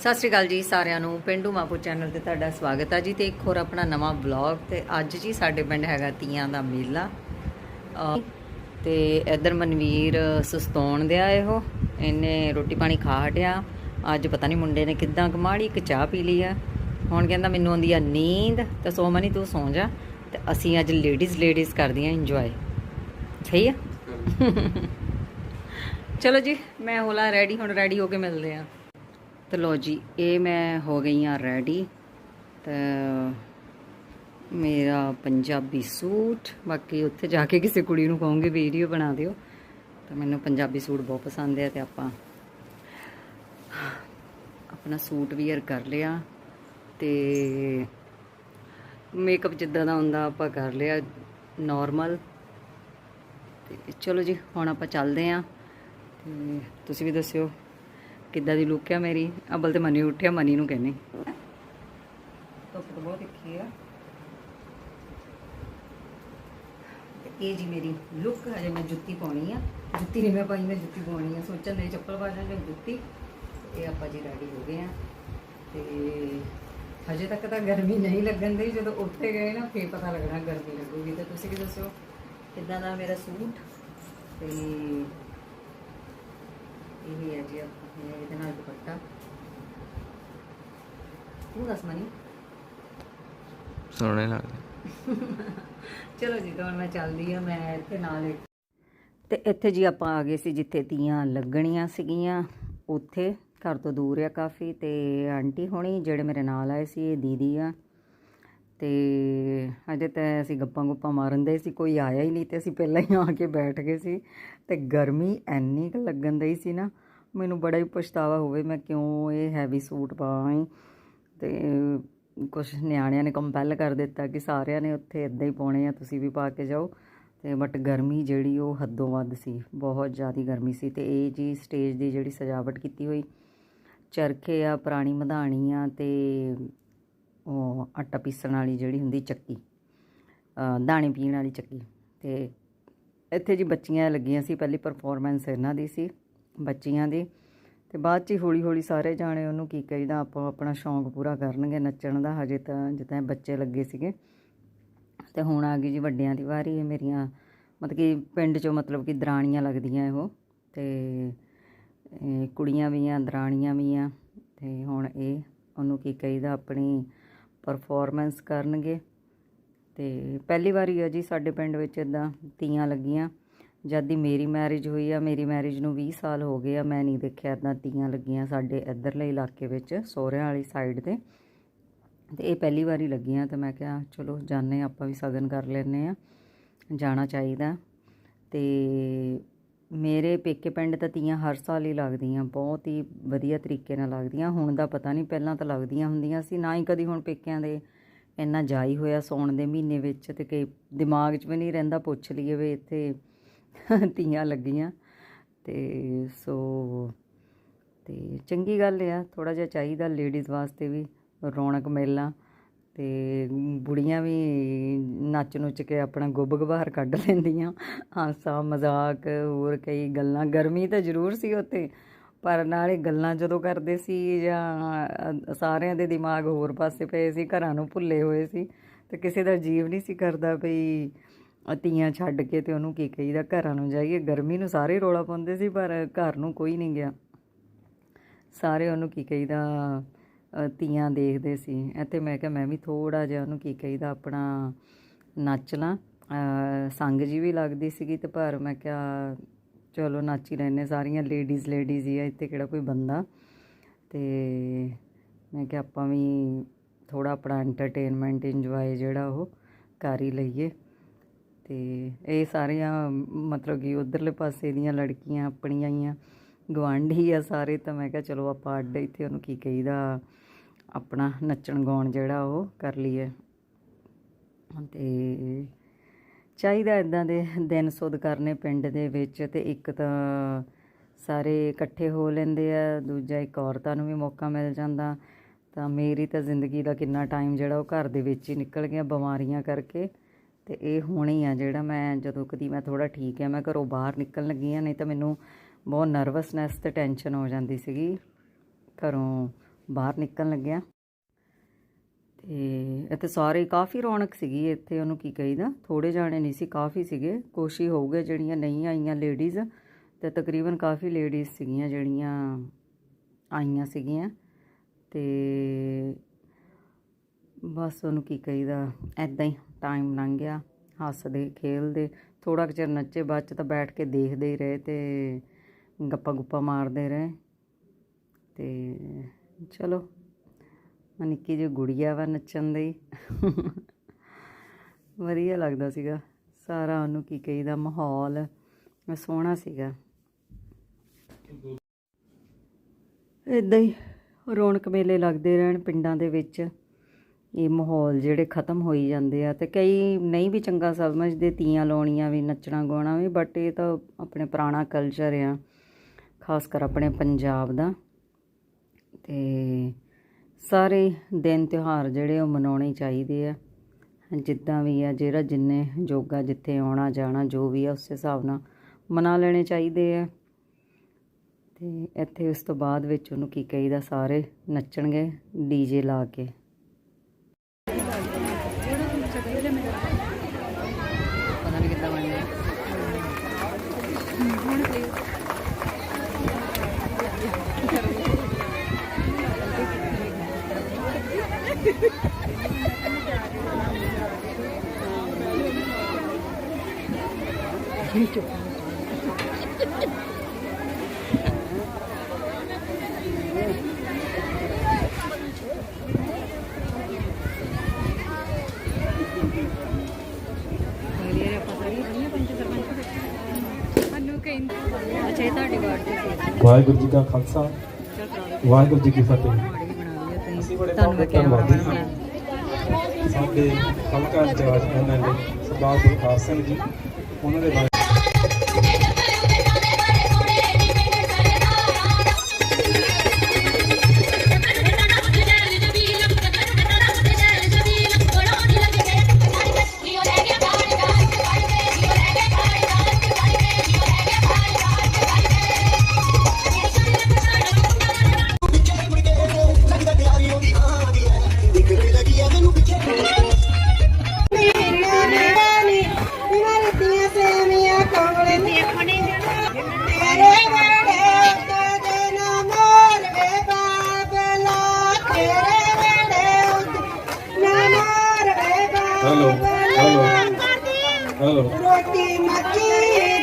ਸਤਿ ਸ਼੍ਰੀ ਅਕਾਲ ਜੀ ਸਾਰਿਆਂ ਨੂੰ। ਪਿੰਡੂ ਮਾਪੂ ਚੈਨਲ ਤੇ ਤੁਹਾਡਾ ਸਵਾਗਤ ਹੈ ਜੀ ਤੇ ਇੱਕ ਹੋਰ ਆਪਣਾ ਨਵਾਂ ਵਲੌਗ ਤੇ ਅੱਜ ਜੀ ਸਾਡੇ ਪਿੰਡ ਹੈਗਾ ਤੀਆਂ ਦਾ ਮੇਲਾ। ਤੇ ਇਧਰ ਮਨਵੀਰ ਸੁਸਤਾਉਣ ਦਿਆ ਇਹੋ ਇਹਨੇ ਰੋਟੀ ਪਾਣੀ ਖਾ ਹਟਿਆ। ਅੱਜ ਪਤਾ ਨਹੀਂ ਮੁੰਡੇ ਨੇ ਕਿੱਦਾਂ ਕਮਾੜੀ ਇੱਕ ਚਾਹ ਪੀ ਲਈ ਆ। ਹੁਣ ਕਹਿੰਦਾ ਮੈਨੂੰ ਆਉਂਦੀ ਆ ਨੀਂਦ ਤੇ ਸੋ ਮਨੀ ਤੂੰ ਸੌਂ ਜਾ ਤੇ ਅਸੀਂ ਅੱਜ ਲੇਡੀਜ਼ ਲੇਡੀਜ਼ ਕਰਦੀਆਂ ਇੰਜੋਏ ਸਹੀ ਆ? ਚਲੋ ਜੀ ਮੈਂ ਹੋਲਾ ਰੈਡੀ ਹੁਣ ਰੈਡੀ ਹੋ ਕੇ ਮਿਲਦੇ ਆ। ਤੇ ਲੋ ਜੀ, ਇਹ ਮੈਂ ਹੋ ਗਈ ਆ ਰੈਡੀ ਤੇ ਮੇਰਾ ਪੰਜਾਬੀ ਸੂਟ, ਬਾਕੀ ਉੱਥੇ ਜਾ ਕੇ ਕਿਸੇ ਕੁੜੀ ਨੂੰ ਕਹੂੰਗੀ ਵੀਡੀਓ ਬਣਾ ਦਿਓ। ਤਾਂ ਮੈਨੂੰ ਪੰਜਾਬੀ ਸੂਟ ਬਹੁਤ ਪਸੰਦ ਹੈ ਤੇ ਆਪਾਂ ਆਪਣਾ ਸੂਟ ਵੀਅਰ ਕਰ ਲਿਆ ਤੇ ਮੇਕਅਪ ਜਿੱਦਾਂ ਦਾ ਹੁੰਦਾ ਆਪਾਂ ਕਰ ਲਿਆ ਨਾਰਮਲ ਤੇ ਚਲੋ ਜੀ, ਹੁਣ ਆਪਾਂ ਚੱਲਦੇ ਆਂ ਤੇ ਤੁਸੀਂ ਵੀ ਦੱਸਿਓ ਕਿੱਦਾਂ ਦੀ ਲੁੱਕ ਆ ਮੇਰੀ? ਅਬਲ ਤੇ ਮਨੀ ਉੱਠਿਆ, ਮਨੀ ਨੂੰ ਕਹਿੰਨੇ ਧੁੱਪ ਤਾਂ ਬਹੁਤ ਇੱਕੀ ਆ। ਇਹ ਜੀ ਮੇਰੀ ਲੁੱਕ ਹਜੇ ਮੈਂ ਜੁੱਤੀ ਪਾਉਣੀ ਆ। ਜੁੱਤੀ ਨਹੀਂ ਮੈਂ ਪਾਈ, ਮੈਂ ਜੁੱਤੀ ਪਾਉਣੀ ਆ। ਸੋਚਣ ਦੇ ਚੱਪਲ ਪਾ ਜਾਂ ਜੁੱਤੀ। ਇਹ ਆਪਾਂ ਜੀ ਰੈਡੀ ਹੋ ਗਏ ਆ। ਤੇ ਹਜੇ ਤੱਕ ਤਾਂ ਗਰਮੀ ਨਹੀਂ ਲੱਗਣ ਦੀ ਜਦੋਂ ਉੱਥੇ ਗਏ ਨਾ, ਫੇਰ ਪਤਾ ਲੱਗਣਾ ਗਰਮੀ ਲੱਗੂਗੀ। ਤਾਂ ਤੁਸੀਂ ਵੀ ਦੱਸਿਓ ਕਿੱਦਾਂ ਦਾ ਮੇਰਾ ਸੂਟ? ਤੇ ਇਹ ਹੈ ਜੀ ਆਪਣਾ ਇਹਦੇ ਨਾਲ ਦੁਪੱਟਾ। ਤੂੰ ਦੱਸ ਮਨੀ। ਸੋਹਣੇ ਲੱਗਦੇ। ਚਲੋ ਜੀ ਤਾਂ ਹੁਣ ਮੈਂ ਚੱਲਦੀ ਆ ਮੈਂ ਇੱਥੇ ਨਾਲ ਇੱਕ- ਤੇ ਇੱਥੇ ਜੀ ਆਪਾਂ ਆ ਗਏ ਸੀ ਜਿੱਥੇ ਤੀਆਂ ਲੱਗਣੀਆਂ ਸੀਗੀਆਂ। ਉੱਥੇ ਘਰ ਤੋਂ ਦੂਰ ਆ ਕਾਫੀ ਤੇ ਆਂਟੀ ਹੋਣੀ ਜਿਹੜੇ ਮੇਰੇ ਨਾਲ ਆਏ ਸੀ ਇਹ ਦੀਦੀ ਆ। ਤੇ ਅਜੇ ਤਾਂ ਅਸੀਂ ਗੱਪਾਂ ਗੁੱਪਾਂ ਮਾਰਨ ਦੇ ਸੀ ਕੋਈ ਆਇਆ ਹੀ ਨਹੀਂ ਤੇ ਅਸੀਂ ਪਹਿਲਾਂ ਹੀ ਆ ਕੇ ਬੈਠ ਗਏ ਸੀ। ਤੇ ਗਰਮੀ ਐਨੀ ਕੁ ਲੱਗਣ ਦਈ ਸੀ ਨਾ ਮੈਨੂੰ ਬੜਾ ਹੀ ਪਛਤਾਵਾ ਹੋਵੇ ਮੈਂ ਕਿਉਂ ਇਹ ਹੈਵੀ ਸੂਟ ਪਾਈ ਤੇ ਕੁਝ ਨਿਆਣਿਆਂ ਨੇ ਕੰਪੈਲ ਕਰ ਦਿੱਤਾ ਕਿ ਸਾਰਿਆਂ ਨੇ ਉੱਥੇ ਇਦਾਂ ਹੀ ਪਾਉਣੇ ਆ ਤੁਸੀਂ ਵੀ ਪਾ ਕੇ ਜਾਓ। ਤੇ ਬਟ ਗਰਮੀ ਜਿਹੜੀ ਉਹ ਹੱਦੋਂ ਵੱਧ ਸੀ ਬਹੁਤ ਜ਼ਿਆਦਾ ਗਰਮੀ ਸੀ। ਤੇ ਇਹ ਜੀ ਸਟੇਜ ਦੀ ਜਿਹੜੀ ਸਜਾਵਟ ਕੀਤੀ ਹੋਈ ਚਰਖੇ ਆ ਪੁਰਾਣੀ ਮਧਾਣੀ ਆ ਤੇ ਉਹ ਆਟਾ ਪੀਸਣ ਵਾਲੀ ਜਿਹੜੀ ਹੁੰਦੀ ਚੱਕੀ ਅ, ਦਾਣੇ ਪੀਣ ਵਾਲੀ ਚੱਕੀ। ਤੇ ਇੱਥੇ ਜੀ ਬੱਚੀਆਂ ਲੱਗੀਆਂ ਸੀ ਪਹਿਲੀ ਪਰਫਾਰਮੈਂਸ ਇਹਨਾਂ ਦੀ ਸੀ। ਬੱਚੀਆਂ ਦੀ। ਤੇ ਬਾਅਦ ਚ ਹੀ ਹੌਲੀ ਹੌਲੀ ਸਾਰੇ ਜਾਣੇ ਉਹਨੂੰ ਕੀ ਕਹੀਦਾ, ਆਪੋ ਆਪਣਾ ਸ਼ੌਂਕ ਪੂਰਾ ਕਰਨਗੇ, ਨੱਚਣ ਦਾ, ਹਜੇ ਤਾਂ ਜਿੱਦਾਂ ਬੱਚੇ ਲੱਗੇ ਸੀਗੇ। ਤੇ ਹੁਣ ਆ ਗਈ ਜੀ ਵੱਡਿਆਂ ਦੀ ਵਾਰੀ, ਇਹ ਮੇਰੀਆਂ ਮਤਲਬ ਕਿ ਪਿੰਡ ਚੋਂ ਮਤਲਬ ਕਿ ਦਰਾਣੀਆਂ ਲੱਗਦੀਆਂ ਇਹੋ। ਤੇ ਕੁੜੀਆਂ ਵੀ ਆ, ਦਰਾਣੀਆਂ ਵੀ ਆ, ਤੇ ਹੁਣ ਇਹ ਉਹਨੂੰ ਕੀ ਕਹੀਦਾ, ਆਪਣੀ ਪਰਫਾਰਮੈਂਸ ਕਰਨਗੇ। ਤੇ ਪਹਿਲੀ ਵਾਰੀ ਆ ਜੀ ਸਾਡੇ ਪਿੰਡ ਵਿੱਚ ਇਦਾਂ ਤੀਆਂ ਲੱਗੀਆਂ। ਜਦ ਦੀ ਮੇਰੀ ਮੈਰਿਜ ਹੋਈ ਆ, ਮੇਰੀ ਮੈਰਿਜ ਨੂੰ 20 ਸਾਲ ਹੋ ਗਏ ਆ, ਮੈਂ ਨਹੀਂ ਦੇਖਿਆ ਇਦਾਂ ਤੀਆਂ ਲੱਗੀਆਂ ਸਾਡੇ ਇੱਧਰਲੇ ਇਲਾਕੇ ਵਿੱਚ, ਸੋਹਰਿਆਂ ਵਾਲੀ ਸਾਈਡ ਤੇ। ਤੇ ਇਹ ਪਹਿਲੀ ਵਾਰੀ ਲੱਗੀਆਂ ਤੇ ਮੈਂ ਕਿਹਾ, ਚਲੋ ਜਾਣੇ ਆਪਾਂ ਵੀ ਸਗਨ ਕਰ ਲੈਨੇ ਆ, ਜਾਣਾ ਚਾਹੀਦਾ। ਤੇ ਮੇਰੇ ਪੇਕੇ ਪਿੰਡ ਤਾਂ ਤੀਆਂ ਹਰ ਸਾਲ ਹੀ ਲੱਗਦੀਆਂ, ਬਹੁਤ ਹੀ ਵਧੀਆ ਤਰੀਕੇ ਨਾਲ ਲੱਗਦੀਆਂ। ਹੁਣ ਦਾ ਪਤਾ ਨਹੀਂ, ਪਹਿਲਾਂ ਤਾਂ ਲੱਗਦੀਆਂ ਹੁੰਦੀਆਂ ਸੀ, ਨਾ ਹੀ ਕਦੀ ਹੁਣ ਪੇਕਿਆਂ ਦੇ ਇੰਨਾ ਜਾਈ ਹੋਇਆ ਸੌਣ ਦੇ ਮਹੀਨੇ ਵਿੱਚ ਤੇ ਕਿ ਦਿਮਾਗ 'ਚ ਵੀ ਨਹੀਂ ਰਹਿੰਦਾ ਪੁੱਛ ਲਈਏ ਵੀ ਇੱਥੇ ਧੀਆਂ ਲੱਗੀਆਂ। ਤੇ ਸੋ, ਤੇ ਚੰਗੀ ਗੱਲ ਆ ਥੋੜਾ ਜਿਹਾ ਚਾਹੀਦਾ ਲੇਡੀਜ਼ ਵਾਸਤੇ ਵੀ ਰੌਣਕ ਮੇਲਾ। ਤੇ ਬੁੜੀਆਂ ਵੀ ਨੱਚ ਨੁੱਚ ਕੇ ਆਪਣਾ ਗੁੱਬ ਗਵਾਰ ਕੱਢ ਲੈਂਦੀਆਂ। ਹਾਸਾ, ਮਜ਼ਾਕ, ਹੋਰ ਕਈ ਗੱਲਾਂ। ਗਰਮੀ ਤਾਂ ਜ਼ਰੂਰ ਸੀ ਉੱਥੇ, ਪਰ ਨਾਲੇ ਗੱਲਾਂ ਜਦੋਂ ਕਰਦੇ ਸੀ ਜਾਂ ਸਾਰਿਆਂ ਦੇ ਦਿਮਾਗ ਹੋਰ ਪਾਸੇ ਪਏ ਸੀ, ਘਰਾਂ ਨੂੰ ਭੁੱਲੇ ਹੋਏ ਸੀ, ਤੇ ਕਿਸੇ ਦਾ ਜੀਵ ਨਹੀਂ ਸੀ ਕਰਦਾ ਵੀ ਤੀਆਂ ਛੱਡ ਕੇ ਤੇ ਉਹਨੂੰ ਕੀ ਕਹੀਦਾ? ਘਰਾਂ ਨੂੰ ਜਾਈਏ। ਗਰਮੀ ਨੂੰ ਸਾਰੇ ਰੋਲਾ ਪਾਉਂਦੇ ਸੀ ਪਰ ਘਰ ਨੂੰ ਕੋਈ ਨਹੀਂ ਗਿਆ। ਸਾਰੇ ਉਹਨੂੰ ਕੀ ਕਹੀਦਾ? ਅ, ਤੀਆਂ ਦੇਖਦੇ ਸੀ। ਇੱਥੇ ਮੈਂ ਕਿਹਾ ਮੈਂ ਵੀ ਥੋੜਾ ਜਿਹਾ ਉਹਨੂੰ ਕੀ ਕਹੀਦਾ? ਆਪਣਾ ਨੱਚ ਲਾਂ। ਸੰਗ ਜੀ ਵੀ ਲੱਗਦੀ ਸੀਗੀ ਤੇ ਪਰ ਮੈਂ ਕਿਹਾ ਚਲੋ ਨੱਚ ਹੀ ਲੈਨੇ ਸਾਰੀਆਂ। ਲੇਡੀਜ਼ ਲੇਡੀਜ਼ ਹੀ ਆ ਇੱਥੇ ਕਿਹੜਾ ਕੋਈ ਬੰਦਾ? ਤੇ ਮੈਂ ਕਿਹਾ ਆਪਾਂ ਵੀ ਥੋੜਾ ਆਪਣਾ ਐਂਟਰਟੇਨਮੈਂਟ ਇੰਜੋਏ ਜਿਹੜਾ ਉਹ ਕਰ ਹੀ ਲਈਏ। ਤੇ ਇਹ ਸਾਰੀਆਂ ਮਤਲਬ ਕਿ ਉਧਰਲੇ ਪਾਸੇ ਦੀਆਂ ਲੜਕੀਆਂ ਆਪਣੀਆਂ ਹੀ ਆ ਗਵਾਂਢੀ ਆ ਸਾਰੇ, ਤਾਂ ਮੈਂ ਕਿਹਾ ਚਲੋ ਆਪਾਂ ਅੱਡ ਇੱਥੇ ਉਹਨੂੰ ਕੀ ਕਹੀਦਾ, ਆਪਣਾ ਨੱਚਣ ਗਾਉਣ ਜਿਹੜਾ ਉਹ ਕਰ ਲਈਏ। ਤੇ ਚਾਹੀਦਾ ਇਦਾਂ ਦੇ ਦਿਨ ਸੁੱਧ ਕਰਨੇ ਪਿੰਡ ਦੇ ਵਿੱਚ, ਤੇ ਇੱਕ ਤਾਂ ਸਾਰੇ ਇਕੱਠੇ ਹੋ ਲੈਂਦੇ ਆ, ਦੂਜਾ ਇੱਕ ਔਰਤਾਂ ਨੂੰ ਵੀ ਮੌਕਾ ਮਿਲ ਜਾਂਦਾ। ਤਾਂ ਮੇਰੀ ਤਾਂ ਜ਼ਿੰਦਗੀ ਦਾ ਕਿੰਨਾ ਟਾਈਮ ਜਿਹੜਾ ਉਹ ਘਰ ਦੇ ਵਿੱਚ ਹੀ ਨਿਕਲ ਗਿਆ ਬਿਮਾਰੀਆਂ ਕਰਕੇ। ਤੇ ਇਹ ਹੁਣ ਹੀ ਆ, ਜਿਹੜਾ ਮੈਂ ਜਦੋਂ ਕਦੀ ਮੈਂ ਥੋੜਾ ਠੀਕ ਆ, ਮੈਂ ਘਰੋਂ ਬਾਹਰ ਨਿਕਲਣ ਲੱਗੀ ਆ, ਨਹੀਂ ਤਾਂ ਮੈਨੂੰ ਬਹੁਤ ਨਰਵਸਨੈਸ ਤੇ ਟੈਨਸ਼ਨ ਹੋ ਜਾਂਦੀ ਸੀਗੀ। ਘਰੋਂ ਬਾਹਰ ਨਿਕਲਣ ਲੱਗਿਆ। ਤੇ ਇੱਥੇ ਸਾਰੇ ਕਾਫੀ ਰੌਣਕ ਸੀਗੀ, ਇੱਥੇ ਉਹਨੂੰ ਕੀ ਕਹੀਦਾ ਥੋੜੇ ਜਾਣੇ ਨਹੀਂ ਸੀ, ਕਾਫੀ ਸੀਗੇ। ਕੋਸ਼ੀ ਹੋਊਗੇ ਜਿਹੜੀਆਂ ਨਹੀਂ ਆਈਆਂ ਲੇਡੀਜ਼ ਤੇ ਤਕਰੀਬਨ ਕਾਫੀ ਲੇਡੀਜ਼ ਸੀਗੀਆਂ ਜਿਹੜੀਆਂ ਆਈਆਂ ਸੀਗੀਆਂ। ਤੇ ਬਸ ਉਹਨੂੰ ਕੀ ਕਹੀਦਾ ਐਦਾਂ ਹੀ ਟਾਈਮ ਲੰਘ ਗਿਆ, ਹੱਸਦੇ, ਖੇਲਦੇ ਥੋੜਾ ਕੁ ਚਿਰ ਨੱਚੇ, ਬਾਅਦ ਚ ਤਾਂ ਬੈਠ ਕੇ ਦੇਖਦੇ ਹੀ ਰਹੇ ਤੇ ਗੱਪਾਂ ਗੁੱਪਾਂ ਮਾਰਦੇ ਰਹੇ ਤੇ ਚਲੋ ਨਿੱਕੀ ਜਿਹੀ ਗੁੜੀਆ ਵਾ ਨੱਚਣ ਦੀ। ਵਧੀਆ ਲੱਗਦਾ ਸੀਗਾ। ਸਾਰਾ ਉਹਨੂੰ ਕੀ ਕਹੀਦਾ, ਮਾਹੌਲ ਸੋਹਣਾ ਸੀਗਾ। ਇਦਾਂ ਹੀ ਰੌਣਕ ਮੇਲੇ ਲੱਗਦੇ ਰਹਿਣ ਪਿੰਡਾਂ ਦੇ ਵਿੱਚ। ਇਹ ਮਾਹੌਲ ਜਿਹੜੇ ਖਤਮ ਹੋਈ ਜਾਂਦੇ ਆ ਤੇ ਕਈ ਨਹੀਂ ਵੀ ਚੰਗਾ ਸਮਝਦੇ, ਤੀਆਂ ਲਾਉਣੀਆਂ ਵੀ, ਨੱਚਣਾ ਗਾਉਣਾ ਵੀ ਬਟ ਇਹ ਤਾਂ ਆਪਣੇ ਪੁਰਾਣਾ ਕਲਚਰ ਆ, ਖਾਸ ਕਰ ਆਪਣੇ ਪੰਜਾਬ ਦਾ। ਤੇ ਸਾਰੇ ਦਿਨ ਤਿਉਹਾਰ ਜਿਹੜੇ ਉਹ ਮਨਾਉਣੇ ਚਾਹੀਦੇ ਆ। ਜਿੱਦਾਂ ਵੀ ਆ, ਜਿਹੜਾ ਜਿੰਨੇ ਜੋਗਾ ਜਿੱਥੇ ਆਉਣਾ ਜਾਣਾ, ਜੋ ਵੀ ਆ, ਉਸ ਹਿਸਾਬ ਨਾਲ ਮਨਾ ਲੈਣੇ ਚਾਹੀਦੇ ਆ। ਤੇ ਇੱਥੇ ਉਸ ਤੋਂ ਬਾਅਦ ਵਿੱਚ ਉਹਨੂੰ ਕੀ ਕਹੀਦਾ, ਸਾਰੇ ਨੱਚਣਗੇ ਡੀਜੇ ਲਾ ਕੇ। ਪਤਾ ਨਹੀਂ ਕਿੱਦਾਂ ਬਣਿਆ ਅੱਛਾ ਇਹ ਤੁਹਾਡੀ ਵਾਰਡ ਦੀ ਸੀ। ਵਾਹਿਗੁਰੂ ਜੀ ਕਾ ਖਾਲਸਾ। ਵਾਹਿਗੁਰੂ ਜੀ ਕੀ ਫਤਿਹ। ਅਸੀਂ ਬੜੇ ਧੰਨਵਾਦੀ ਬਣਾਇਆ ਸਾਡੇ ਹਲਕਾ ਇੰਚਾਰਜ ਐਮਐਲਏ ਸਰਦਾਰ ਗੁਰਦਾਰ ਸਿੰਘ ਜੀ ਉਹਨਾਂ ਦੇ ਬਾਰੇ ਹੈਲੋ ਹੈਲੋ ਹੈਲੋ ਰੋਟੀ ਮੱਕੀ